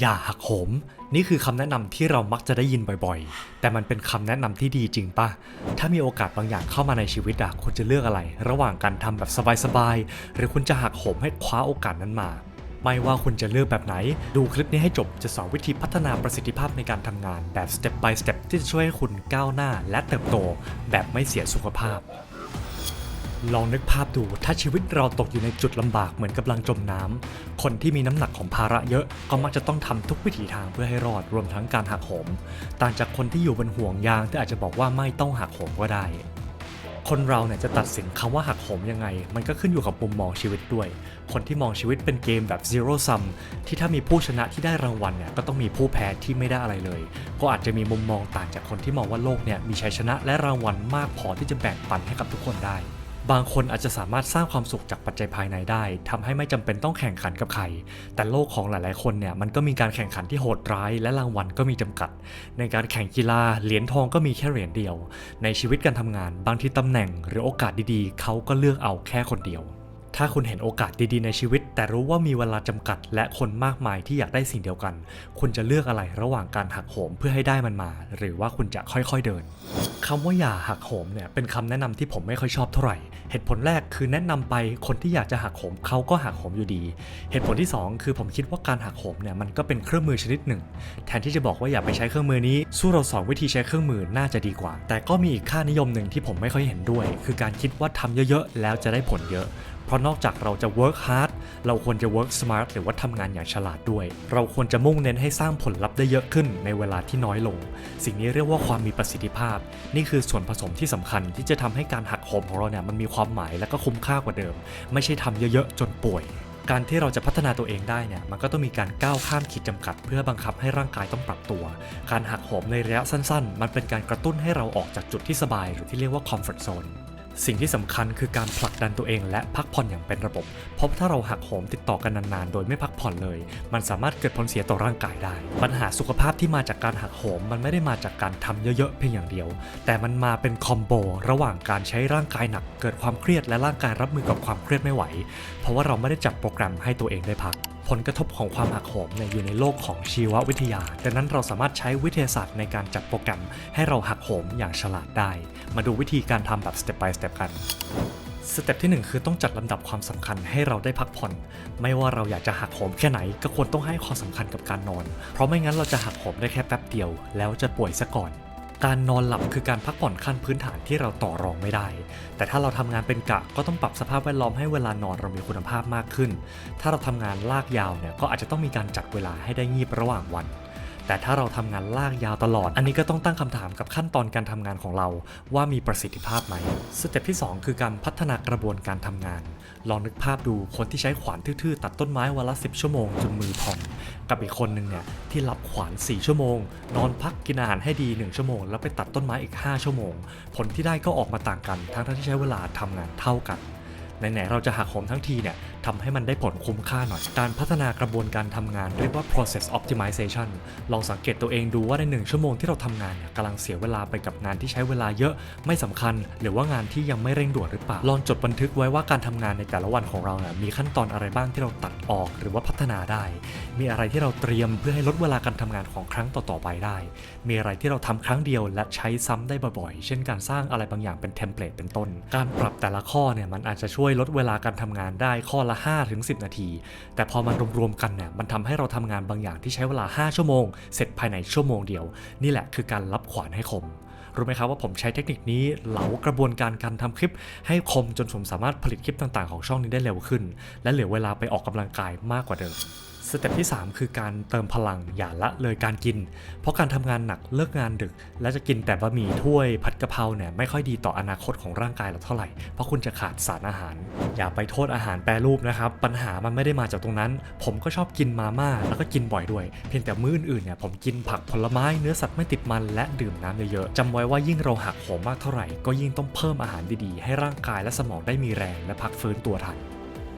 อย่าหักโหม นี่คือคำแนะนำที่เรามักจะได้ยินบ่อยๆ แต่มันเป็นคำแนะนำที่ดีจริงปะถ้ามีโอกาสบางอย่างเข้ามาในชีวิตอะคุณจะเลือกอะไร ระหว่างการทำแบบสบายๆ หรือคุณจะหักโหมให้คว้าโอกาสนั้นมา ไม่ว่าคุณจะเลือกแบบไหน ดูคลิปนี้ให้จบจะสอนวิธีพัฒนาประสิทธิภาพในการทำงานแบบ step by step ที่จะช่วยให้คุณก้าวหน้าและเติบโต แบบไม่เสียสุขภาพ ลองนึกภาพดูถ้าชีวิตเราตกอยู่ในจุดลำบากเหมือนกำลังจมน้ำ คนที่มีน้ำหนักของภาระเยอะก็มักจะต้องทำทุกวิถีทางเพื่อให้รอดรวมทั้งการหักโหม ต่างจากคนที่อยู่บนห่วงยางที่อาจจะบอกว่าไม่ต้องหักโหมก็ได้ คนเราเนี่ยจะตัดสินคำว่าหักโหมยังไง มันก็ขึ้นอยู่กับมุมมองชีวิตด้วย คนที่มองชีวิตเป็นเกมแบบ zero sum ที่ถ้ามีผู้ชนะที่ได้รางวัลเนี่ยก็ต้องมีผู้แพ้ที่ไม่ได้อะไรเลย ก็อาจจะมีมุมมองต่างจากคนที่มองว่าโลกเนี่ยมีชัยชนะและรางวัลมากพอที่จะแบ่งปันให้กับทุกคนได้ บางคนอาจจะสามารถสร้างความสุขจากปัจจัยภายในได้ทำให้ไม่จำเป็นต้องแข่งขันกับใคร แต่โลกของหลาย ๆ คนเนี่ยมันก็มีการแข่งขันที่โหดร้าย และรางวัลก็มีจำกัด ในการแข่งกีฬาเหรียญทองก็มีแค่เหรียญเดียว ในชีวิตการทำงาน บางที่ตำแหน่งหรือโอกาสดี ๆ เขาก็เลือกเอาแค่คนเดียว ถ้าคุณเห็นโอกาสดีๆในชีวิต แต่รู้ว่ามีเวลาจำกัด และคนมากมายที่อยากได้สิ่งเดียวกัน คุณจะเลือกอะไรระหว่างการหักโหมเพื่อให้ได้มันมา หรือว่าคุณจะค่อยๆเดินคำว่าอย่าหักโหมเนี่ยเป็นคำแนะนำที่ผมไม่ค่อยชอบเท่าไหร่ เหตุผลแรกคือแนะนำไปคนที่อยากจะหักโหมเขาก็หักโหมอยู่ดี เหตุผลที่สองคือผมคิดว่าการหักโหมเนี่ยมันก็เป็นเครื่องมือชนิดหนึ่ง แทนที่จะบอกว่าอย่าไปใช้เครื่องมือนี้ สู้เราสอนวิธีใช้เครื่องมือน่าจะดีกว่า แต่ก็มีอีกค่านิยมหนึ่งที่ผมไม่ค่อยเห็นด้วย คือการคิดว่าทำเยอะๆ แล้วจะได้ผลเยอะ เพราะนอกจากเราจะ work hard เราควรจะ work smart หรือว่าทำงานอย่างฉลาดด้วย เราควรจะมุ่งเน้นให้สร้างผลลัพธ์ได้เยอะขึ้นในเวลาที่น้อยลง สิ่งนี้เรียกว่าความมีประสิทธิภาพ นี่คือส่วนผสมที่สำคัญที่จะทำให้การหักโหมของเราเนี่ยมันมีความหมายและก็คุ้มค่ากว่าเดิม ไม่ใช่ทำเยอะๆจนป่วยการที่เราจะพัฒนาตัวเองได้เนี่ยมันก็ต้องมีการก้าวข้ามขีดจำกัด เพื่อบังคับให้ร่างกายต้องปรับตัว การหักโหมในระยะสั้น ๆ มันเป็นการกระตุ้นให้เราออกจากจุดที่สบาย หรือที่เรียกว่า comfort zone สิ่งที่สำคัญคือการผลักดันตัวเองและพักผ่อนอย่างเป็นระบบ เพราะถ้าเราหักโหมติดต่อกันนานๆ โดยไม่พักผ่อนเลย มันสามารถเกิดผลเสียต่อร่างกายได้ ปัญหาสุขภาพที่มาจากการหักโหม มันไม่ได้มาจากการทำเยอะๆเพียงอย่างเดียว แต่มันมาเป็นคอมโบระหว่างการใช้ร่างกายหนัก เกิดความเครียดและร่างกายรับมือกับความเครียดไม่ไหว เพราะว่าเราไม่ได้จัดโปรแกรมให้ตัวเองได้พัก ผลกระทบของความหักโหมเนี่ยอยู่ในโลกของชีววิทยา ดังนั้นเราสามารถใช้วิทยาศาสตร์ในการจัดโปรแกรม ให้เราหักโหมอย่างฉลาดได้ มาดูวิธีการทำแบบ step by step กันสเต็ปที่ 1 คือต้องจัดลำดับความสำคัญให้เราได้พักผ่อน ไม่ว่าเราอยากจะหักโหมแค่ไหนก็ควรต้องให้ความสำคัญกับการนอน เพราะไม่งั้นเราจะหักโหมได้แค่แป๊บเดียว แล้วจะป่วยซะก่อน การนอนหลับคือการพักผ่อนขั้นพื้นฐานที่เราต่อรองไม่ได้ แต่ถ้าเราทำงานเป็นกะก็ต้องปรับสภาพแวดล้อมให้เวลานอนเรามีคุณภาพมากขึ้น ถ้าเราทำงานลากยาวเนี่ยก็อาจจะต้องมีการจัดเวลาให้ได้งีบระหว่างวัน แต่ถ้าเราทำงานลากยาวตลอด อันนี้ก็ต้องตั้งคำถามกับขั้นตอนการทำงานของเรา ว่ามีประสิทธิภาพไหมสเต็ปที่ 2 คือการพัฒนากระบวนการทำงาน ลองนึกภาพดูคนที่ใช้ขวานทื่อๆ ตัดต้นไม้วันละ 10 ชั่วโมงจนมือพอง กับอีกคนหนึ่งเนี่ยที่รับขวาน 4 ชั่วโมง นอนพักกินอาหารให้ดี 1 ชั่วโมง แล้วไปตัดต้นไม้อีก 5 ชั่วโมง ผลที่ได้ก็ออกมาต่างกัน ทั้งที่ใช้เวลาทำงานเท่ากัน ไหนๆเราจะหักโหมทั้งทีเนี่ยทำให้มันได้ผลคุ้มค่าหน่อย การพัฒนากระบวนการทำงานเรียกว่า process optimization ลองสังเกตตัวเองดูว่าในหนึ่งชั่วโมงที่เราทำงานเนี่ยกำลังเสียเวลาไปกับงานที่ใช้เวลาเยอะไม่สำคัญ หรือว่างานที่ยังไม่เร่งด่วนหรือเปล่า ลองจดบันทึกไว้ว่าการทำงานในแต่ละวันของเราเนี่ยมีขั้นตอนอะไรบ้างที่เราตัดออกหรือว่าพัฒนาได้ มีอะไรที่เราเตรียมเพื่อให้ลดเวลาการทำงานของครั้งต่อๆไปได้ มีอะไรที่เราทำครั้งเดียวและใช้ซ้ำได้บ่อยๆ เช่นการสร้างอะไรบางอย่างเป็นเทมเพลตเป็นต้น การปรับแต่ละข้อเนี่ยมันอาจจะช่วยลดเวลาการทำงานได้ข้อละ 5-10 นาที แต่พอมันรวมๆกันเนี่ยมันทำให้เราทำงานบางอย่างที่ใช้เวลา 5 ชั่วโมง เสร็จภายในชั่วโมงเดียว นี่แหละคือการรับขวานให้คมรู้ไหมครับว่าผมใช้เทคนิคนี้เหลากระบวนการการทำคลิป ให้คมจนผมสามารถผลิตคลิปต่างๆ ของช่องนี้ได้เร็วขึ้น และเหลือเวลาไปออกกำลังกายมากกว่าเดิม สเต็ปที่ 3 คือการเติมพลังอย่าละเลยการกิน เพราะการทำงานหนักเลิกงานดึก และจะกินแต่บะหมี่ถ้วยผัดกะเพราเนี่ยไม่ค่อยดีต่ออนาคตของร่างกายเราเท่าไหร่ เพราะคุณจะขาดสารอาหาร อย่าไปโทษอาหารแปรรูปนะครับ ปัญหามันไม่ได้มาจากตรงนั้น ผมก็ชอบกินมาม่าแล้วก็กินบ่อยด้วย เพียงแต่มื้ออื่นๆเนี่ยผมกินผักผลไม้เนื้อสัตว์ไม่ติดมันและดื่มน้ำเยอะๆจำไว้ว่ายิ่งเราหักโหมมากเท่าไหร่ ก็ยิ่งต้องเพิ่มอาหารดีๆ ให้ร่างกายและสมองได้มีแรงและพักฟื้นตัวทัน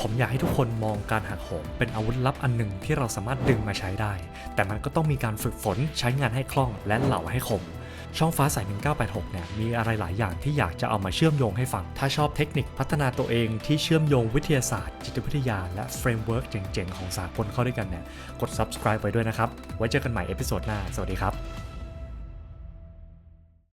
ผมอยากให้ทุกคนมองการหักโหมเป็นอาวุธลับอันหนึ่งที่เราสามารถดึงมาใช้ได้ แต่มันก็ต้องมีการฝึกฝนใช้งานให้คล่องและเหล่าให้คมช่องฟ้าใส1986 เนี่ย มีอะไรหลายอย่างที่อยากจะเอามาเชื่อมโยงให้ฟัง ถ้าชอบเทคนิคพัฒนาตัวเองที่เชื่อมโยงวิทยาศาสตร์ จิตวิทยา และเฟรมเวิร์กเจ๋งๆ ของสากลเข้าด้วยกันเนี่ย กด subscribe ไว้ด้วยนะครับ ไว้เจอกันใหม่เอพิโซดหน้า สวัสดีครับ